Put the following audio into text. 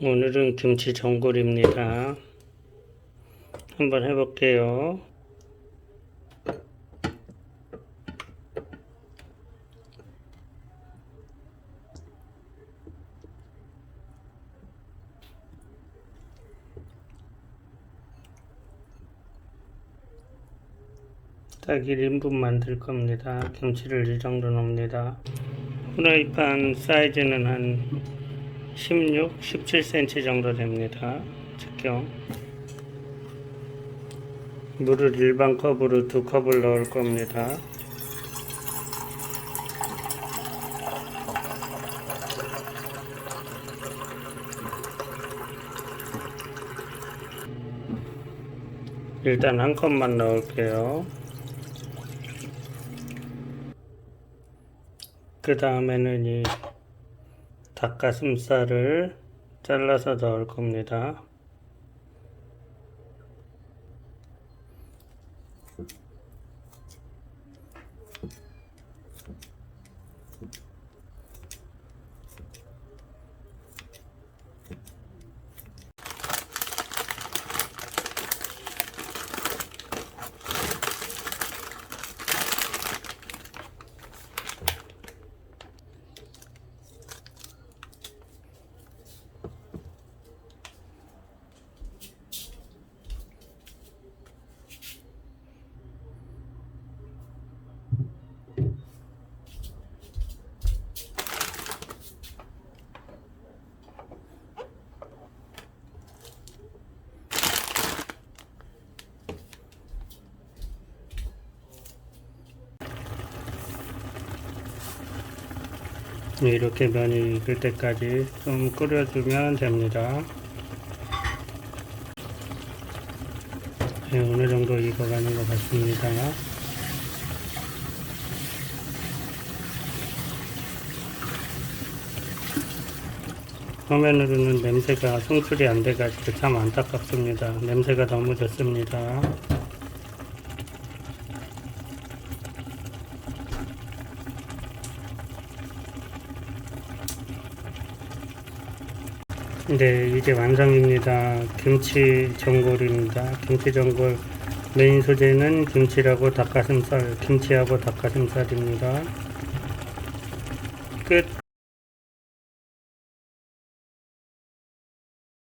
오늘은 김치 전골입니다. 한번 해볼게요. 딱 1인분 만들 겁니다. 김치를 이 정도 넣습니다. 후라이팬 사이즈는 한 16, 17cm 정도 됩니다. 직경. 물을 일반 컵으로 두 컵을 넣을 겁니다. 일단 한 컵만 넣을게요. 그 다음에는 이 닭가슴살을 잘라서 넣을 겁니다. 이렇게 면이 익을 때까지 좀 끓여주면 됩니다. 네, 어느 정도 익어가는 것 같습니다. 화면으로는 냄새가 송출이 안 돼가지고 참 안타깝습니다. 냄새가 너무 좋습니다. 네, 이제 완성입니다. 김치 전골입니다. 김치 전골 메인 소재는 김치라고 닭가슴살, 김치하고 닭가슴살입니다. 끝.